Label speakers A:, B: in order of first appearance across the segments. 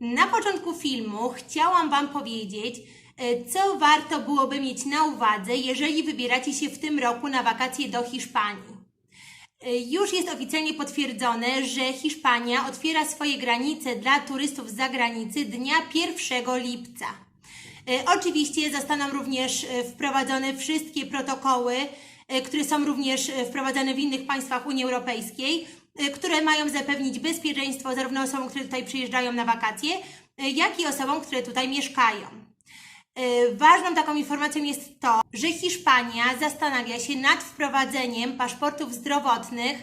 A: Na początku filmu chciałam Wam powiedzieć, e, co warto byłoby mieć na uwadze, jeżeli wybieracie się w tym roku na wakacje do Hiszpanii. E, Już jest oficjalnie potwierdzone, że Hiszpania otwiera swoje granice dla turystów z zagranicy dnia 1 lipca. E, Oczywiście zostaną również wprowadzone wszystkie protokoły, które są również wprowadzane w innych państwach Unii Europejskiej, które mają zapewnić bezpieczeństwo zarówno osobom, które tutaj przyjeżdżają na wakacje, e, jak i osobom, które tutaj mieszkają. E, Ważną taką informacją jest to, że Hiszpania zastanawia się nad wprowadzeniem paszportów zdrowotnych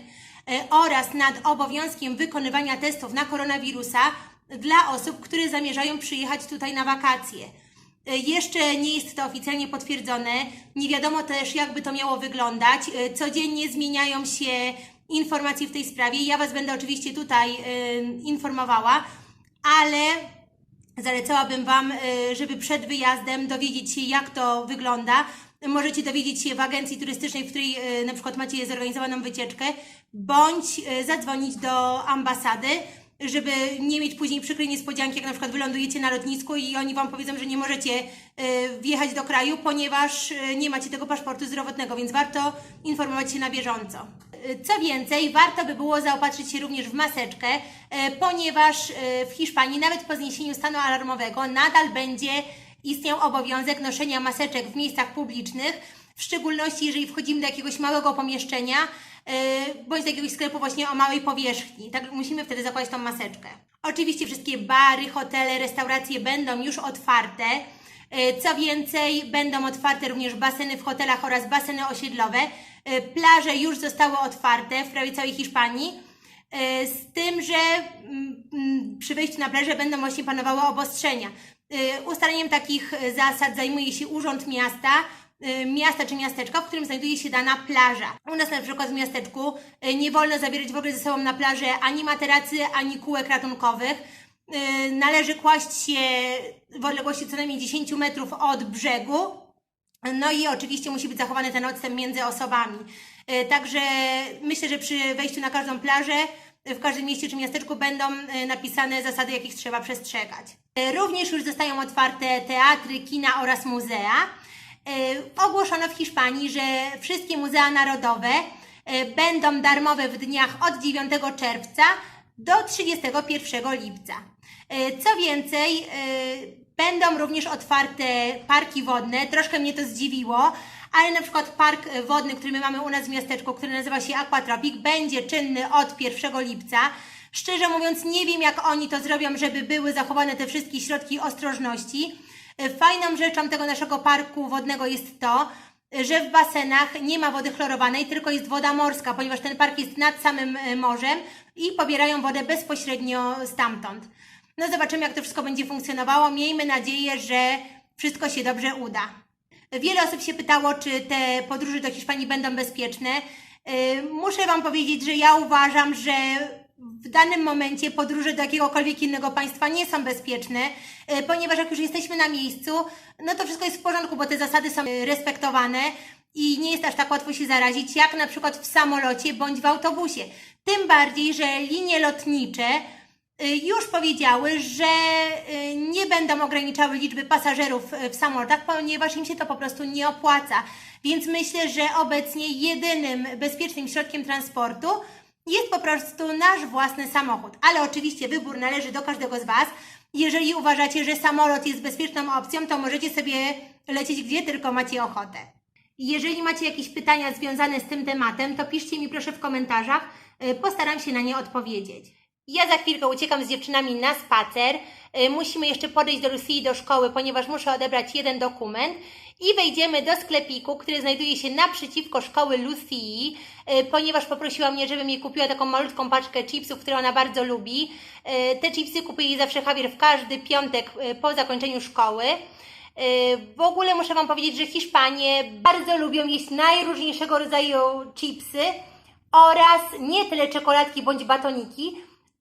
A: oraz nad obowiązkiem wykonywania testów na koronawirusa dla osób, które zamierzają przyjechać tutaj na wakacje. Jeszcze nie jest to oficjalnie potwierdzone. Nie wiadomo też, jakby to miało wyglądać. Codziennie zmieniają się informacje w tej sprawie. Ja Was będę oczywiście tutaj e, informowała, ale zalecałabym Wam, e, żeby przed wyjazdem dowiedzieć się, jak to wygląda. Możecie dowiedzieć się w agencji turystycznej, w której e, na przykład macie zorganizowaną wycieczkę, bądź zadzwonić do ambasady, żeby nie mieć później przykrej niespodzianki, jak na przykład wylądujecie na lotnisku i oni Wam powiedzą, że nie możecie e, wjechać do kraju, ponieważ e, nie macie tego paszportu zdrowotnego, więc warto informować się na bieżąco. E, Co więcej, warto by było zaopatrzyć się również w maseczkę, ponieważ w Hiszpanii nawet po zniesieniu stanu alarmowego nadal będzie istniał obowiązek noszenia maseczek w miejscach publicznych, w szczególności jeżeli wchodzimy do jakiegoś małego pomieszczenia bądź do jakiegoś sklepu właśnie o małej powierzchni. Tak musimy wtedy zakładać tą maseczkę. Oczywiście wszystkie bary, hotele, restauracje będą już otwarte. Yy, Co więcej, będą otwarte również baseny w hotelach oraz baseny osiedlowe. Yy, Plaże już zostały otwarte w prawie całej Hiszpanii. E, Z tym, że mm, mm, przy wejściu na plażę będą właśnie panowały obostrzenia. E, Ustaleniem takich e, zasad zajmuje się Urząd Miasta, e, miasta czy miasteczka, w którym znajduje się dana plaża. U nas na przykład w miasteczku e, nie wolno zabierać w ogóle ze sobą na plażę ani materacy, ani kółek ratunkowych. E, Należy kłaść się w odległości co najmniej 10 metrów od brzegu, no i oczywiście musi być zachowany ten odstęp między osobami. Także myślę, że przy wejściu na każdą plażę, w każdym mieście czy miasteczku będą napisane zasady, jakich trzeba przestrzegać. Również już zostają otwarte teatry, kina oraz muzea. E, Ogłoszono w Hiszpanii, że wszystkie muzea narodowe e, będą darmowe w dniach od 9 czerwca do 31 lipca. E, Co więcej, Będą również otwarte parki wodne. Troszkę mnie to zdziwiło, ale na przykład park wodny, który my mamy u nas w miasteczku, który nazywa się Aquatropic, będzie czynny od 1 lipca. Szczerze mówiąc, nie wiem, jak oni to zrobią, żeby były zachowane te wszystkie środki ostrożności. Fajną rzeczą tego naszego parku wodnego jest to, że w basenach nie ma wody chlorowanej, tylko jest woda morska, ponieważ ten park jest nad samym e, morzem i pobierają wodę bezpośrednio stamtąd. No zobaczymy, jak to wszystko będzie funkcjonowało. Miejmy nadzieję, że wszystko się dobrze uda. Wiele osób się pytało, czy te podróże do Hiszpanii będą bezpieczne. Yy, Muszę Wam powiedzieć, że ja uważam, że w danym momencie podróże do jakiegokolwiek innego państwa nie są bezpieczne, yy, ponieważ jak już jesteśmy na miejscu, no to wszystko jest w porządku, bo te zasady są respektowane i nie jest aż tak łatwo się zarazić, jak na przykład w samolocie bądź w autobusie. Tym bardziej, że linie lotnicze y, już powiedziały, że y, nie będą ograniczały liczby pasażerów w samolotach, ponieważ im się to po prostu nie opłaca. Więc myślę, że obecnie jedynym bezpiecznym środkiem transportu jest po prostu nasz własny samochód. Ale oczywiście wybór należy do każdego z Was. Jeżeli uważacie, że samolot jest bezpieczną opcją, to możecie sobie lecieć gdzie tylko macie ochotę. Jeżeli macie jakieś pytania związane z tym tematem, to piszcie mi proszę w komentarzach, y, postaram się na nie odpowiedzieć. Ja za chwilkę uciekam z dziewczynami na spacer. Y, Musimy jeszcze podejść do Lucii do szkoły, ponieważ muszę odebrać jeden dokument. I wejdziemy do sklepiku, który znajduje się naprzeciwko szkoły Lucii, y, ponieważ poprosiła mnie, żebym jej kupiła taką malutką paczkę chipsów, które ona bardzo lubi. Y, Te chipsy kupuje jej zawsze Javier w każdy piątek y, po zakończeniu szkoły. W ogóle muszę Wam powiedzieć, że Hiszpanie bardzo lubią jeść najróżniejszego rodzaju chipsy oraz nie tyle czekoladki bądź batoniki,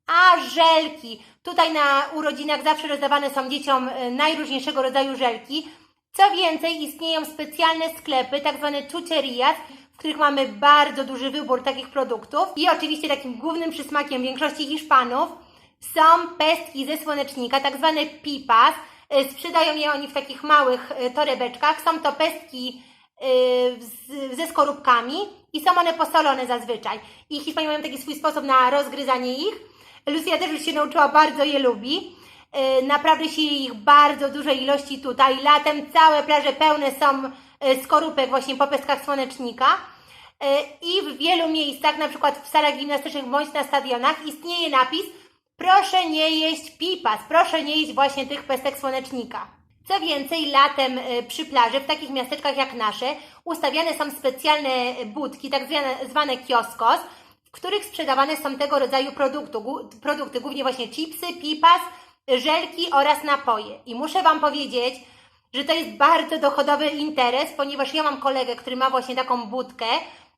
A: a żelki. Tutaj na urodzinach zawsze rozdawane są dzieciom najróżniejszego rodzaju żelki. Co więcej, istnieją specjalne sklepy, tak zwane chucherias, w których mamy bardzo duży wybór takich produktów. I oczywiście takim głównym przysmakiem większości Hiszpanów są pestki ze słonecznika, tak zwane pipas. Y, Sprzedają je oni w takich małych y, torebeczkach. Są to pestki z, ze skorupkami i są one posolone zazwyczaj. I Hiszpanie mają taki swój sposób na rozgryzanie ich. Lucia też już się nauczyła, bardzo je lubi. Y, Naprawdę się ich bardzo dużej ilości tutaj. Latem całe plaże pełne są y, skorupek właśnie po pestkach słonecznika. Y, I w wielu miejscach, na przykład w salach gimnastycznych bądź na stadionach, istnieje napis Proszę nie jeść pipas, proszę nie jeść właśnie tych pestek słonecznika. Co więcej, latem przy plaży, w takich miasteczkach jak nasze, ustawiane są specjalne budki, tak zwane, kioskos, w których sprzedawane są tego rodzaju produktu, gu- produkty, głównie właśnie chipsy, pipas, żelki oraz napoje. I muszę Wam powiedzieć, że to jest bardzo dochodowy interes, ponieważ ja mam kolegę, który ma właśnie taką budkę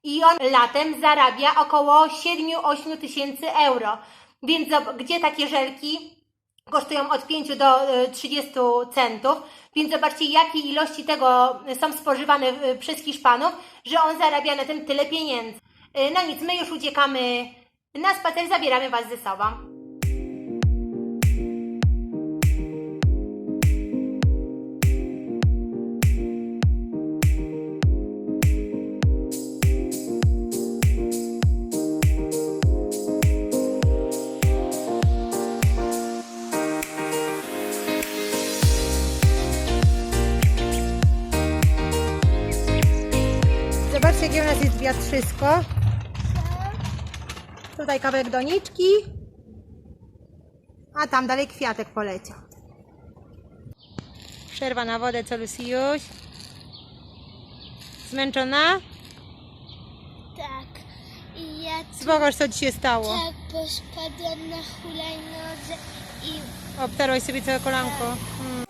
A: i on latem zarabia około 7-8 tysięcy euro. Więc gdzie takie żelki kosztują od 5 do y, 30 centów, więc zobaczcie, jakie ilości tego są spożywane y, przez Hiszpanów, że on zarabia na tym tyle pieniędzy. Y, No nic, my już uciekamy na spacer, zabieramy Was ze sobą. Wiatrzysko. Tutaj kawałek doniczki. A tam dalej kwiatek poleciał. Przerwa na wodę, co Luciuś? Zmęczona?
B: Tak. I ja
A: Zobacz, co ci się stało.
B: tak, bo spadłam na hulajnodze i
A: Obtarłeś sobie całe kolanko. Mm.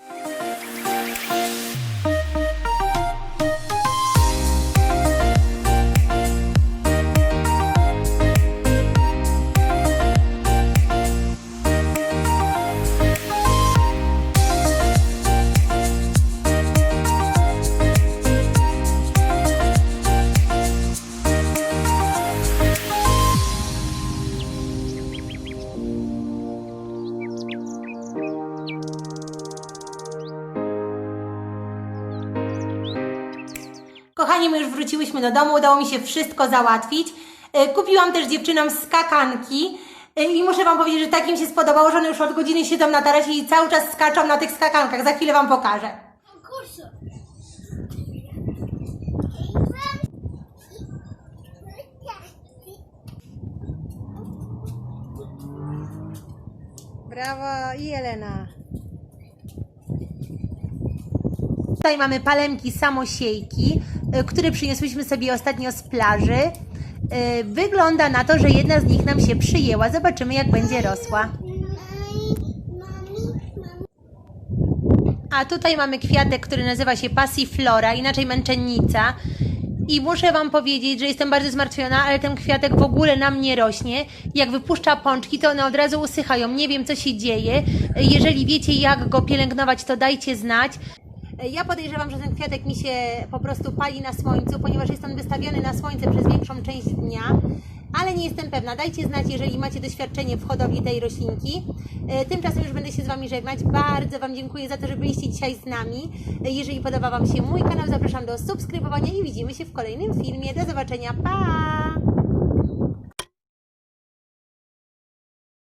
A: Kochani, my już wróciłyśmy do domu, udało mi się wszystko załatwić. E, Kupiłam też dziewczynom skakanki e, i muszę Wam powiedzieć, że tak im się spodobało, że one już od godziny siedzą na tarasie i cały czas skaczą na tych skakankach. Za chwilę Wam pokażę. Brawo i Elena. Tutaj mamy palemki samosiejki, które przyniosłyśmy sobie ostatnio z plaży. Y, Wygląda na to, że jedna z nich nam się przyjęła. Zobaczymy, jak będzie rosła. A tutaj mamy kwiatek, który nazywa się passiflora, inaczej męczennica. I muszę Wam powiedzieć, że jestem bardzo zmartwiona, ale ten kwiatek w ogóle nam nie rośnie. Jak wypuszcza pączki, to one od razu usychają. Nie wiem, co się dzieje. Jeżeli wiecie, jak go pielęgnować, to dajcie znać. Ja podejrzewam, że ten kwiatek mi się po prostu pali na słońcu, ponieważ jest on wystawiony na słońce przez większą część dnia, ale nie jestem pewna. Dajcie znać, jeżeli macie doświadczenie w hodowli tej roślinki. E, Tymczasem już będę się z Wami żegnać. Bardzo Wam dziękuję za to, że byliście dzisiaj z nami. E, Jeżeli podoba Wam się mój kanał, zapraszam do subskrybowania i widzimy się w kolejnym filmie. Do zobaczenia. Pa!